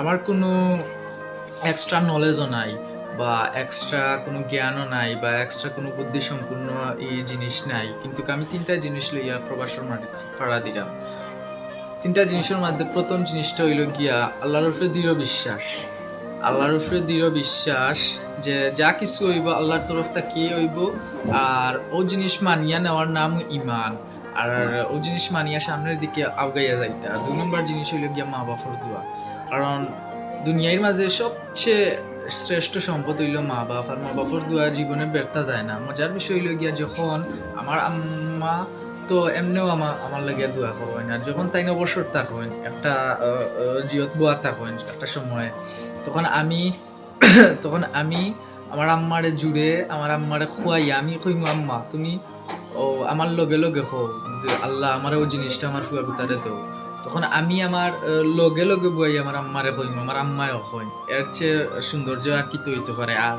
আমার কোনো এক্সট্রা নলেজও নাই বা এক্সট্রা কোনো জ্ঞানও নাই বা এক্সট্রা কোনো বুদ্ধি সম্পূর্ণ এই জিনিস নাই। কিন্তু আমি তিনটা জিনিস লইয়া প্রবাসের মাটি ফাড়া দিলাম। তিনটা জিনিসের মধ্যে প্রথম জিনিসটা হইল গিয়া আল্লাহর উপরে দৃঢ় বিশ্বাস। আল্লাহর উপরে দৃঢ় বিশ্বাস যে যা কিছু হইব আল্লাহর তরফ থেকে হইব, আর ও জিনিস মানিয়া নেওয়ার নাম ইমান আর ও জিনিস মানিয়া সামনের দিকে আগাইয়া যাইতা। আর দুই নম্বর জিনিস হইল গিয়া মা বাপর দোয়া। কারণ দুনিয়ার মাঝে সবচেয়ে শ্রেষ্ঠ সম্পদ হইল মা বাপ, আর মা বাপর দোয়া জীবনে ব্যর্থ যায় না। মজার বিষয় হইল গিয়া যখন আমার আম্মা তো এমনিও আমার আমার লাগিয়া দোয়া করবেন। আর যখন তাই অবসর থাকেন একটা জিয়ত বোয়া থাকেন একটা সময়ে, তখন আমি তখন আমি আমার আম্মারে জুড়ে, আমার আম্মারে খুয়াই আমি কইমু, আম্মা, তুমি ও আমার লগে লগে হো যে আল্লাহ আমার ওই জিনিসটা আমার ফুয়া গুতারে দেও। তখন আমি আমার লগে লগে বই আমার আম্মারে হইম আমার আম্মায় হইম এর চেয়ে সৌন্দর্য আর কি তৈরি পারে। আর